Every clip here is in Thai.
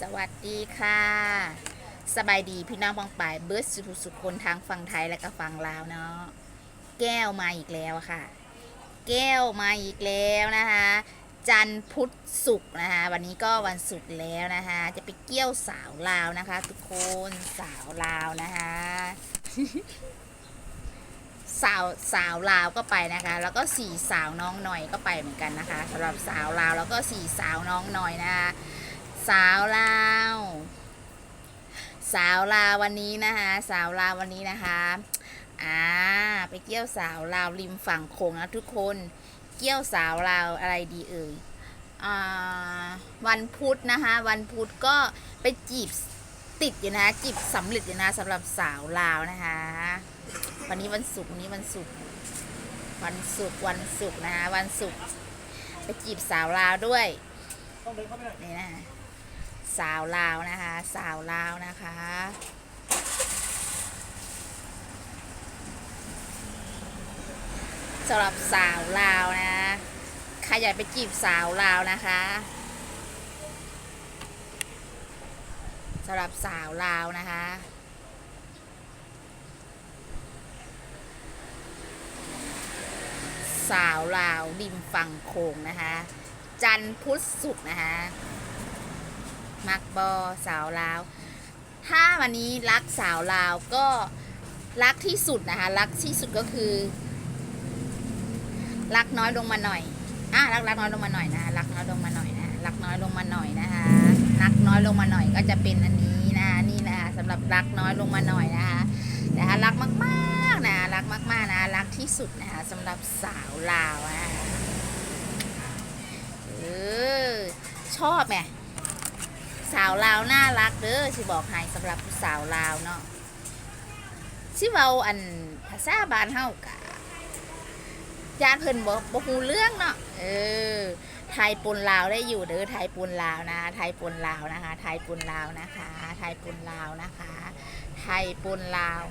สวัสดีค่ะ สบายดีพี่น้องฟังป่ายเบิร์ดสุขสุขคนทางฝั่งไทยและก็ฝั่งลาวเนาะแก้วมาอีกแล้วค่ะ แก้วมาอีกแล้วนะคะ จันพุธศุกร์นะคะ วันนี้ก็วันศุกร์แล้วนะคะ จะไปเกี่ยวสาวลาวนะคะ ทุกคนสาวลาวนะคะสาวสาวลาวก็ไปนะคะ แล้วก็สี่สาวน้องหน่อยก็ไปเหมือนกันนะคะสำหรับสาวลาวแล้วก็สี่สาวน้องหน่อยนะคะ สาวลาว สาวลาววันนี้นะคะ สาวลาววันนี้นะคะอ่าไปเกี่ยวสาวลาวริมฝั่งโขงนะทุกคนเกี่ยวสาวลาวอะไรดีเอ่ยอ่าวันพุธนะคะ วันพุธก็ไปจีบติดอยู่นะจีบสำเร็จอยู่นะสำหรับสาวลาวนะคะ วันนี้วันศุกร์วันนี้วันศุกร์วันศุกร์วันศุกร์นะคะวันศุกร์ไปจีบสาวลาวด้วยต้องเดินเข้าไปหน่อยนี่นะ สาวลาวนะคะ สาวลาวนะคะสำหรับสาวลาวนะใครอยากไปจีบสาวลาวนะคะสำหรับสาวลาวนะคะ สาวลาวริมฝั่งโขงนะคะ จันพุทธศุกร์นะคะ มักบอสาวลาว ถ้าวันนี้รักสาวลาวก็รักที่สุดนะคะ รักที่สุดก็คือ รักน้อยลงมาหน่อยอะรักรักน้อยลงมาหน่อยนะรักน้อยลงมาหน่อยนะรักน้อยลงมาหน่อยนะคะรักน้อยลงมาหน่อยก็จะเป็นอันนี้นะนี่นะคะสำหรับรักน้อยลงมาหน่อยนะคะนะคะรักมากๆนะรักมากๆนะรักที่สุดนะคะสำหรับสาวลาวนะเออชอบไหม สาวลาวน่ารักเด้อสิบอกให้สำหรับผู้สาวลาวเนาะสิเว้าอันภาษาบ้านเฮากะญาติเพิ่นบ่บ่ฮู้เรื่องเนาะเออไทยปนลาวได้อยู่เด้อไทยปนลาวนะ ไทยปนลาวนะคะ ไทยปนลาวนะคะ ไทยปนลาวนะคะ ไทยปนลาว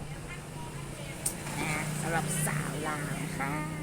นะสำหรับสาวลาวนะคะ